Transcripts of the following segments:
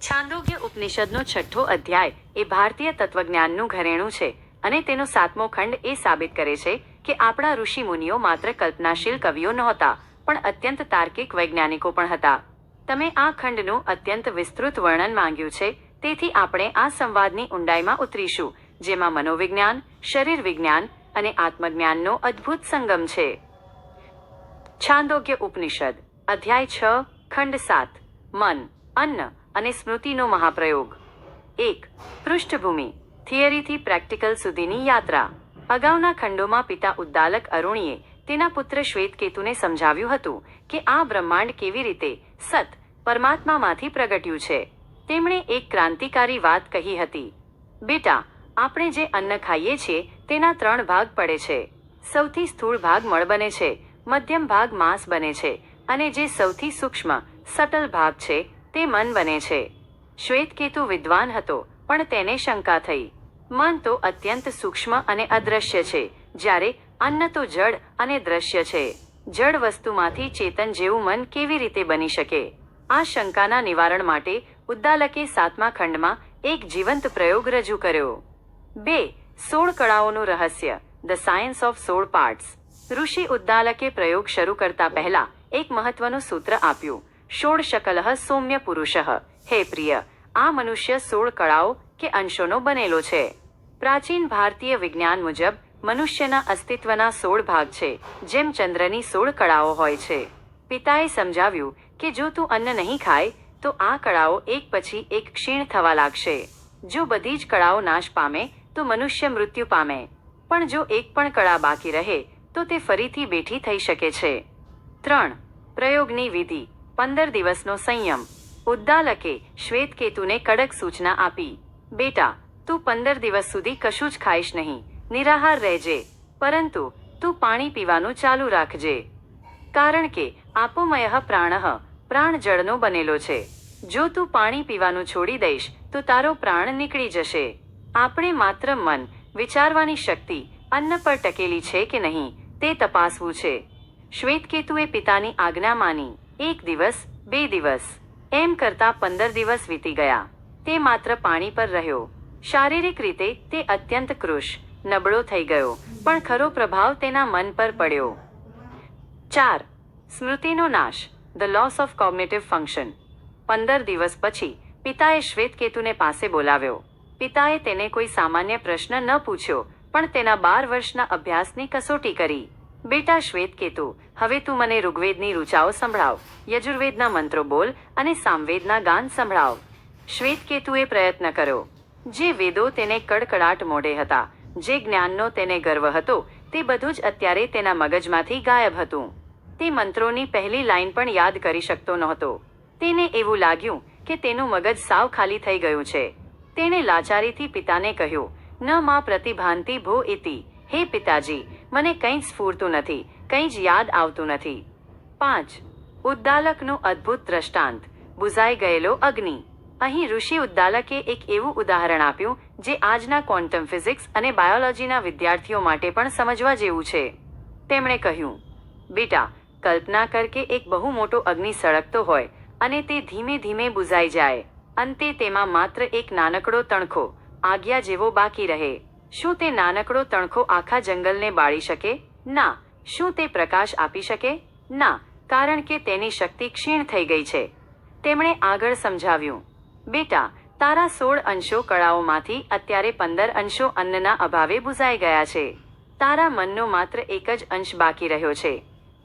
છાંદોગ્ય ઉપનિષદનો છઠ્ઠો અધ્યાય એ ભારતીય તત્વજ્ઞાનનું ઘરેણું છે અને તેનો સાતમો ખંડ એ સાબિત કરે છે કે આપણા ઋષિ મુનિઓ માત્ર કલ્પનાશીલ કવિઓ નહોતા, પણ અત્યંત તાર્કિક વૈજ્ઞાનિકો પણ હતા. તમે આ ખંડનું અત્યંત વિસ્તૃત વર્ણન માંગ્યું છે, તેથી આપણે આ સંવાદની ઊંડાઈમાં ઉતરીશું, જેમાં મનોવિજ્ઞાન, શરીર વિજ્ઞાન અને આત્મજ્ઞાનનો અદ્ભુત સંગમ છે. છાંદોગ્ય ઉપનિષદ, અધ્યાય છ, ખંડ સાત, મન, અન્ન. અને સ્મૃતિનો મહાપ્રયોગ. એક, પૃષ્ઠભૂમિ, થિયરીથી પ્રેક્ટિકલ સુધીની યાત્રા. અગાઉના ખંડોમાં પિતા ઉદ્દાલક અરુણીએ તેના પુત્ર શ્વેતકેતુને સમજાવ્યું હતું કે આ બ્રહ્માંડ કેવી રીતે સત પરમાત્મામાંથી પ્રગટ્યું છે. તેમણે એક ક્રાંતિકારી વાત કહી હતી. બેટા, આપણે જે અન્ન ખાઈએ છીએ તેના ત્રણ ભાગ પડે છે. સૌથી સ્થૂળ ભાગ મળ બને છે, મધ્યમ ભાગ માંસ બને છે અને જે સૌથી સૂક્ષ્મ, સટલ ભાગ છે તે મન બને છે. શ્વેતકેતુ વિદ્વાન હતો, પણ તેને શંકા થઈ. મન તો અત્યંત સૂક્ષ્મ અને અદ્રશ્ય છે, જ્યારે અન્ન તો જડ અને દ્રશ્ય છે. જડ વસ્તુમાંથી ચેતન જેવું મન કેવી રીતે બની શકે? આ શંકાના નિવારણ માટે ઉદ્દાલકે સાતમા ખંડમાં એક જીવંત પ્રયોગ રજૂ કર્યો. બે, સોળ કળાઓનું રહસ્ય, ધ સાયન્સ ઓફ સોળ પાર્ટ્સ. ઋષિ ઉદ્દાલકે પ્રયોગ શરૂ કરતા પહેલા એક મહત્વનું સૂત્ર આપ્યું. ષોડ શકલઃ સૌમ્ય પુરુષ હે પ્રિય, આ મનુષ્ય સોળ કળાઓ કે અંશોનો બનેલો છે. પ્રાચીન ભારતીય વિજ્ઞાન મુજબ મનુષ્યના અસ્તિત્વના સોળ ભાગ છે, જેમ ચંદ્રની સોળ કળાઓ હોય છે. પિતાએ સમજાવ્યું કે જો તું અન્ન નહીં ખાય, તો આ કળાઓ એક પછી એક ક્ષીણ થવા લાગશે. જો બધી જ કળાઓ નાશ પામે, તો મનુષ્ય મૃત્યુ પામે. પણ જો એક પણ કળા બાકી રહે, તો તે ફરીથી બેઠી થઈ શકે છે. ત્રણ, પ્રયોગની વિધિ. પંદર દિવસનો સંયમ. ઉદ્દાલકે શ્વેતકેતુને કડક સૂચના આપી. બેટા, તું પંદર દિવસ સુધી કશું જ ખાઈશ નહીં. નિરાહાર રહેજે. પરંતુ તું પાણી પીવાનું ચાલુ રાખજે. કારણ કે આપોમય પ્રાણ પ્રાણ જળનો બનેલો છે. જો તું પાણી પીવાનું છોડી દઈશ, તો તારો પ્રાણ નીકળી જશે. આપણે માત્ર મન વિચારવાની શક્તિ અન્ન પર ટકેલી છે કે નહીં, તે તપાસવું છે. શ્વેતકેતુએ પિતાની આજ્ઞા માની. એક દિવસ, બે દિવસ. એમ કરતા પંદર દિવસ વીતી ગયા. તે માત્ર પાણી પર રહ્યો. શારીરિક રીતે તે અત્યંત કૃશ, નબળો થઈ ગયો, પણ ખરો પ્રભાવ તેના મન પર પડ્યો. ચાર. સ્મૃતિનો નાશ the loss of cognitive function પંદર દિવસ પછી, પિતાએ શ્વેતકેતુને પાસે બોલાવ્યો. પિતાએ તેને કોઈ સામાન્ય પ્રશ્ન ન પૂછ્યો, પણ તેના બાર વર્ષના અભ્યાસની કસોટી કરી. બેટા શ્વેતકેતુ હવે તું મને ઋગ્વેદની રૂચાઓ સંભળાવ. યજુર્વેદના મંત્રો બોલ અને સામવેદના ગાન સંભળાવ. શ્વેતકેતુએ પ્રયત્ન કર્યો. જે વેદો તેને કડકડાટ મોઢે હતા, જે જ્ઞાનનો તેને ગર્વ હતો, તે બધું જ અત્યારે તેના મગજમાંથી ગાયબ હતું. તે મંત્રોની પહેલી લાઈન પણ યાદ કરી શકતો નહોતો. તેને એવું લાગ્યું કે તેનું મગજ સાવ ખાલી થઈ ગયું છે. તેણે લાચારીથી પિતાને કહ્યું, ન માં પ્રતિભાંતિ ભો ઇતિ. હે પિતાજી મને કંઈ સ્ફૂરતું નથી, કંઈ જ યાદ આવતું નથી. પાંચ, ઉદ્દાલકનું અદ્ભુત દ્રષ્ટાંત. બુઝાઈ ગયેલો અગ્નિ. અહીં ઋષિ ઉદ્દાલકે એક એવું ઉદાહરણ આપ્યું, જે આજના ક્વોન્ટમ ફિઝિક્સ અને બાયોલોજીના વિદ્યાર્થીઓ માટે પણ સમજવા જેવું છે. તેમણે કહ્યું, બેટા, કલ્પના કર કે એક બહુ મોટો અગ્નિ સળગતો હોય અને તે ધીમે ધીમે બુઝાઈ જાય. અંતે તેમાં માત્ર એક નાનકડો તણખો, આજ્ઞા જેવો બાકી રહે. શું તે નાનકડો તણખો આખા જંગલને બાળી શકે? ના. શું તે પ્રકાશ આપી શકે? ના, કારણ કે તેની શક્તિ ક્ષીણ થઈ ગઈ છે. તેમણે આગળ સમજાવ્યું, બેટા, તારા સોળ અંશો કળાઓમાંથી અત્યારે પંદર અંશો અન્નના અભાવે બુઝાઈ ગયા છે. તારા મનનો માત્ર એક જ અંશ બાકી રહ્યો છે.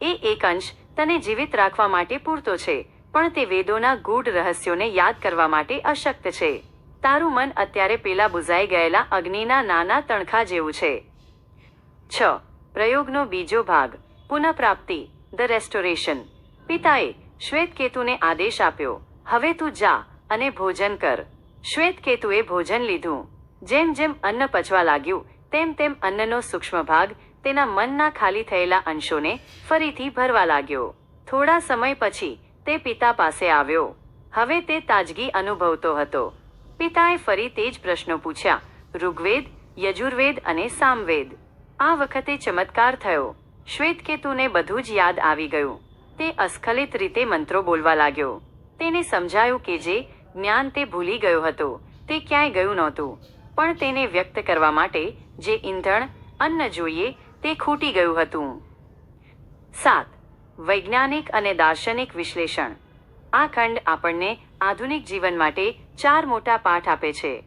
એ એક અંશ તને જીવિત રાખવા માટે પૂરતો છે, પણ તે વેદોના ગૂઢ રહસ્યોને યાદ કરવા માટે અશક્ત છે. તારું મન અત્યારે પેલા બુઝાઈ ગયેલા અગ્નિના નાના તણખા જેવું છે. છ. પ્રયોગનો બીજો ભાગ. પુનઃપ્રાપ્તિ. The restoration. પિતાએ શ્વેતકેતુને આદેશ આપ્યો. હવે તું જા અને ભોજન કર. શ્વેતકેતુએ ભોજન લીધું. જેમ જેમ અન્ન પચવા લાગ્યું, તેમ તેમ અન્નનો સૂક્ષ્મ ભાગ તેના મનના ખાલી થયેલા અંશોને ફરીથી ભરવા લાગ્યો. થોડા સમય પછી તે પિતા પાસે આવ્યો. હવે તે તાજગી અનુભવતો હતો. પિતાએ ફરી તે જ પ્રશ્નો પૂછ્યા. ઋગ્વેદ, યજુર્વેદ અને સામવેદ. આ વખતે ચમત્કાર થયો. શ્વેતકેતુને બધું જ યાદ આવી ગયું. તે અસ્ખલિત રીતે મંત્રો બોલવા લાગ્યો. તેને સમજાયું કે જે જ્ઞાન તે ભૂલી ગયો હતો, તે ક્યાંય ગયું નહોતું. પણ તેને વ્યક્ત કરવા માટે જે ઈંધણ, અન્ન જોઈએ, તે ખૂટી ગયું હતું. સાત. વૈજ્ઞાનિક અને દાર્શનિક વિશ્લેષણ. આ ખંડ આપણને આધુનિક જીવન માટે ચાર મોટા પાઠ આપે છે.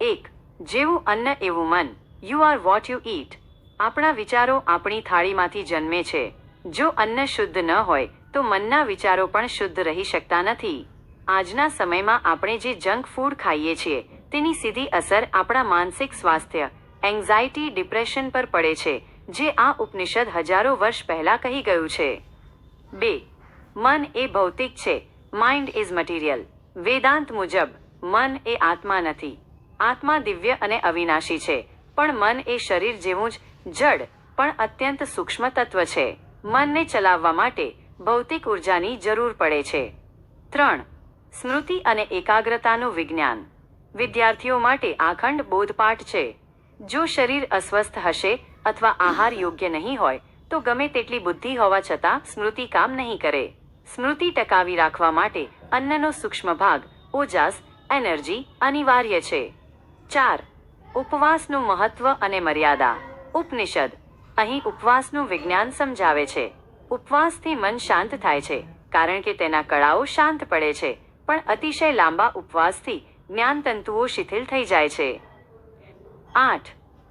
એક, જેવું અન્ન એવું મન. You are what you eat આપણા વિચારો આપણી થાળીમાંથી જન્મે છે. જો અન્ન શુદ્ધ ન હોય, તો મનના વિચારો પણ શુદ્ધ રહી શકતા નથી. આજના સમયમાં આપણે જે જંક ફૂડ ખાઈએ છીએ, તેની સીધી અસર આપણા માનસિક સ્વાસ્થ્ય એન્ઝાયટી ડિપ્રેશન પર પડે છે, જે આ ઉપનિષદ હજારો વર્ષ પહેલા કહી ગયું છે. બે, મન એ ભૌતિક છે. માઇન્ડ ઇઝ મટીરિયલ વેદાંત મુજબ મન એ આત્મા નથી. આત્મા દિવ્ય અને અવિનાશી છે. પણ મન એ શરીર જેવું જ જડ, પણ અત્યંત સૂક્ષ્મ તત્વ છે. મનને ચલાવવા માટે ભૌતિક ઉર્જાની જરૂર પડે છે. ત્રણ, સ્મૃતિ અને એકાગ્રતાનું વિજ્ઞાન. વિદ્યાર્થીઓ માટે આખંડ બોધપાઠ છે. જો શરીર અસ્વસ્થ હશે અથવા આહાર યોગ્ય નહીં હોય, તો ગમે તેટલી બુદ્ધિ હોવા છતાં સ્મૃતિ કામ નહીં કરે. સ્મૃતિ ટકાવી રાખવા માટે અન્નનો સૂક્ષ્મ ભાગ, ઓજાસ એનર્જી અનિવાર્ય છે. ચાર, ઉપવાસનું મહત્વ અને મર્યાદા. ઉપનિષદ, અહીં ઉપવાસનું વિજ્ઞાન સમજાવે છે. ઉપવાસથી મન શાંત થાય છે, કારણ કે તેના કળાઓ શાંત પડે છે, પણ અતિશય લાંબા ઉપવાસથી જ્ઞાનતંતુઓ શિથિલ થઈ જાય છે. આઠ,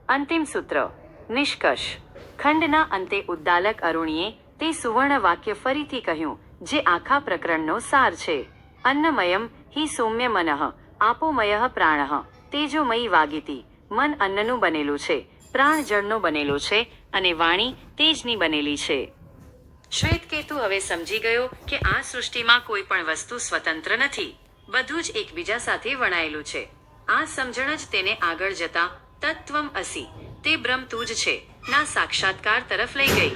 અંતિમ સૂત્ર, નિષ્કર્ષ. ખંડના અંતે ઉદ્દાલક અરુણીએ તે સુવર્ણ વાક્ય ફરીથી કહ્યું, જે આખા પ્રકરણનો સાર છે. અન્નમયમ હિ સૌમ્ય મનઃ આપોમય પ્રાણઃ તેજોમયી વાગીતી મન અન્નનું બનેલું છે પ્રાણ જળનો બનેલો છે અને વાણી તેજની બનેલી છે શ્વેતકેતુ હવે સમજી ગયો કે આ સૃષ્ટિમાં કોઈ પણ વસ્તુ સ્વતંત્ર નથી બધું જ એકબીજા સાથે વણાયેલું છે આ સમજણ જ તેને આગળ જતા તત્વમ અસી તે બ્રહ્મ તું જ છે ના સાક્ષાત્કાર તરફ લઈ ગઈ